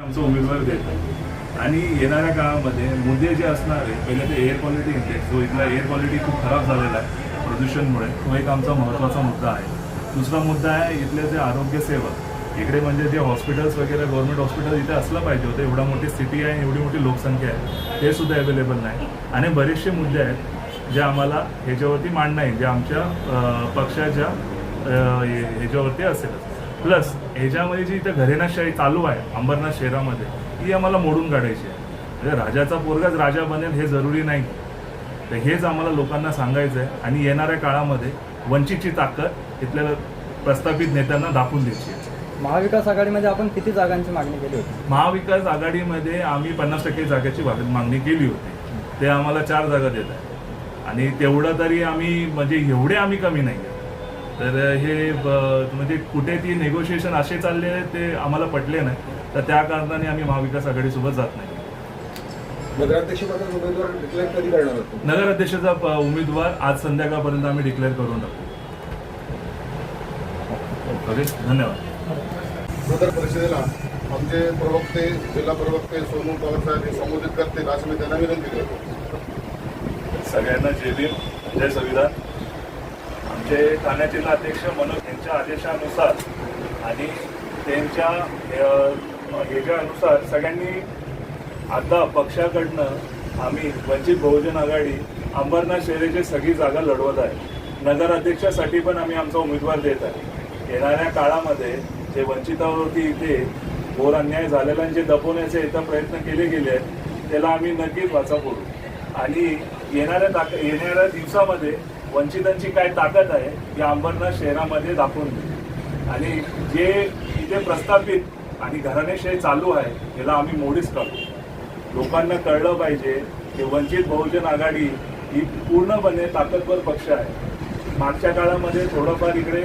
आमचा उमेदवार देत. आहे आणि येणाऱ्या काळामध्ये मुद्दे जे असणार आहे पहिले ते एअर क्वालिटी इंडेक्स जो इथला एअर क्वालिटी खूप खराब झालेला आहे प्रदूषणमुळे तो एक आमचा महत्त्वाचा मुद्दा आहे. दुसरा मुद्दा आहे इथले जे आरोग्य सेवा इकडे म्हणजे जे हॉस्पिटल्स वगैरे गव्हर्नमेंट हॉस्पिटल इथे असलं पाहिजे होतं एवढा मोठी सिटी आहे एवढी मोठी लोकसंख्या आहे ते सुद्धा अवेलेबल नाही. आणि बरेचसे मुद्दे आहेत जे आम्हाला ह्याच्यावरती मांडणं आहे जे आमच्या पक्षाच्या ह्याच्यावरती असेल प्लस ह्याच्यामध्ये जी इथं घरेनाशाही चालू आहे अंबरनाथ शहरामध्ये ती आम्हाला मोडून काढायची आहे. म्हणजे राजाचा पोरगाच राजा बनेल हे जरुरी नाही. तर हेच आम्हाला लोकांना सांगायचं आहे आणि येणाऱ्या काळामध्ये वंचितची ताकद इथल्या प्रस्थापित नेत्यांना दाखवून द्यायची आहे. महाविकास आघाडीमध्ये आपण किती जागांची मागणी केली होती? महाविकास आघाडीमध्ये आम्ही पन्नास टक्के जागेची माग- मागणी केली होती. ते आम्हाला चार जागा देत आहे आणि तेवढं तरी आम्ही म्हणजे एवढे आम्ही कमी नाही आहे. तर हे म्हणजे कुठे ती नेगोशिएशन असे चालले ते आम्हाला पटले नाही. तर त्या कारणाने आम्ही महाविकास आघाडीसोबत जात नाही. नगराध्यक्षपदाचा उमेदवार डिक्लेअर कधी करणार होतो नगराध्यक्षाचा उमेदवार आज संध्याकाळपर्यंत आम्ही डिक्लेअर करून टाकू. ओके धन्यवाद. नगर परिषदेला आमचे प्रवक्ते जिल्हा प्रवक्ते सोनू पवार साहेब हे संबोधित करतील असं मी त्यांना विनंती करतो. सगळ्यांना जय भीम जय संविधान. जे ठाणे जिल्हा अध्यक्ष मनोज यांच्या आदेशानुसार आणि त्यांच्या ह्याच्यानुसार सगळ्यांनी आता पक्षाकडनं आम्ही वंचित बहुजन आघाडी अंबरनाथ शहराची सगळी जागा लढवत आहे. नगराध्यक्षासाठी पण आम्ही आमचा उमेदवार देत आहे. येणाऱ्या काळामध्ये जे वंचितावरती इथे घोर अन्याय झालेला आणि जे दबवण्याचे इथं प्रयत्न केले गेले आहेत त्याला आम्ही नक्कीच वाचा करू आणि येणाऱ्या ताक येणाऱ्या दिवसामध्ये वंचितांची काय ताकद आहे ही अंबरनाथ शहरामध्ये दाखवून देऊ आणि जे इथे प्रस्थापित आणि घराणेशाही चालू आहे याला आम्ही मोडीच काढू लोकांना कळलं पाहिजे की वंचित बहुजन आघाडी ही पूर्णपणे ताकदवर पक्ष आहे. मागच्या काळामध्ये थोडंफार इकडे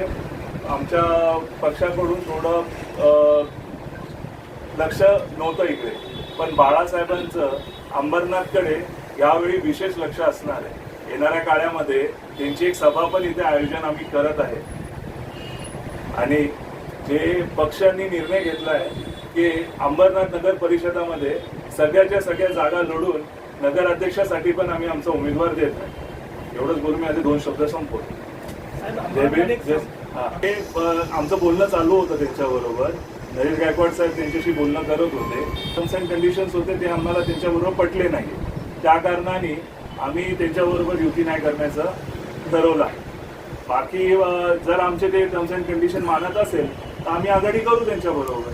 आमच्या पक्षाकडून थोडं लक्ष नव्हतं इकडे. पण बाळासाहेबांचं अंबरनाथकडे यावेळी विशेष लक्ष असणार आहे. येणाऱ्या काळामध्ये त्यांची एक सभा पण इथे आयोजन आम्ही करत आहे. आणि जे पक्षांनी निर्णय घेतला आहे की अंबरनाथ नगर परिषदामध्ये सगळ्याच्या सगळ्या जागा लढून नगर अध्यक्षासाठी पण आम्ही आमचा उमेदवार देत आहे. एवढंच बोलून मी आधी दोन शब्द संपवतो. हा. आमचं बोलणं चालू होतं त्यांच्याबरोबर. नरेश गायकवाड साहेब त्यांच्याशी बोलणं करत होते. टर्म्स अँड कंडिशन्स होते ते आम्हाला त्यांच्याबरोबर पटले नाही. त्या कारणाने आम्ही त्यांच्याबरोबर युती नाही करण्याचं ठरवलं आहे. बाकी जर आमचे ते टर्म्स अँड कंडिशन मानत असेल तर आम्ही आघाडी करू त्यांच्याबरोबर.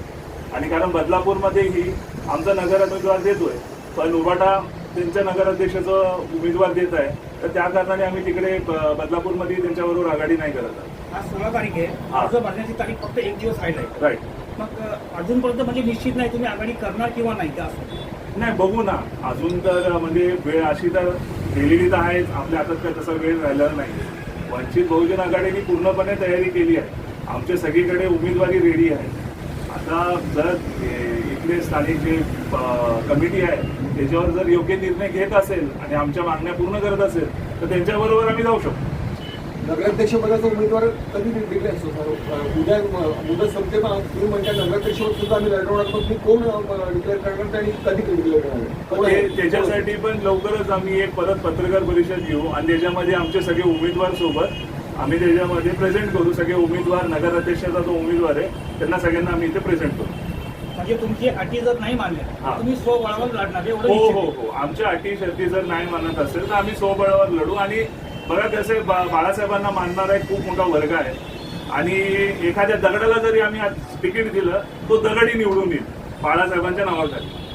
आणि कारण बदलापूरमध्येही आमचा नगर उमेदवार देतोय पण उबाटा त्यांच्या नगराध्यक्षाचं उमेदवार देत आहे तर त्या कारणाने आम्ही तिकडे बदलापूरमध्ये त्यांच्याबरोबर आघाडी नाही करत आहोत. आज सोळा तारीख आहे. अर्ज भरण्याची तारीख फक्त एक दिवस राहिला आहे राईट मग अजूनपर्यंत म्हणजे निश्चित नाही तुम्ही आघाडी करणार किंवा नाही का? असं नाही बघू ना. अजून तर म्हणजे वेळ अशी तर गेलेली तर आहेच आपल्या हातात काय तसा वेळ राहिलेला नाही. वंचित बहुजन आघाडीने पूर्णपणे तयारी केली आहे. आमच्या सगळीकडे उमेदवारी रेडी आहे. आता जर इकडे इथले स्थानिक जे कमिटी आहे त्याच्यावर जर योग्य निर्णय घेत असेल आणि आमच्या मागण्या पूर्ण करत असेल तर त्यांच्याबरोबर आम्ही जाऊ शकतो. नगराध्यक्षपदाचा उमेदवार कधी डिक्लेअर उद्या म- मुदत संपते पण तुम्ही म्हणता नगराध्यक्षपद सुद्धा आम्ही लढवणार पण तुम्ही कोण डिक्लेअर करणार आणि कधी डिक्लेअर करणार कोण आहे? ते- त्याच्यासाठी पण लवकरच आम्ही एक परत पत्रकार परिषद घेऊ आणि त्याच्यामध्ये आमचे सगळे उमेदवार सोबत आम्ही त्याच्यामध्ये प्रेझेंट करू सगळे उमेदवार नगराध्यक्षाचा जो उमेदवार आहे त्यांना सगळ्यांना आम्ही इथे प्रेझेंट करू म्हणजे तुमची अटी जर नाही मानल्या हा. तुम्ही स्वबळावर लढणार हो हो. हो आमच्या अटी शर्ती जर नाही मानत असेल तर आम्ही स्वबळावर लढू आणि बघा असे बा बाळासाहेबांना मानणारा एक खूप मोठा वर्ग आहे. आणि एखाद्या दगडाला जरी आम्ही तिकीट दिलं तो दगडी निवडून येईल बाळासाहेबांच्या नावासाठी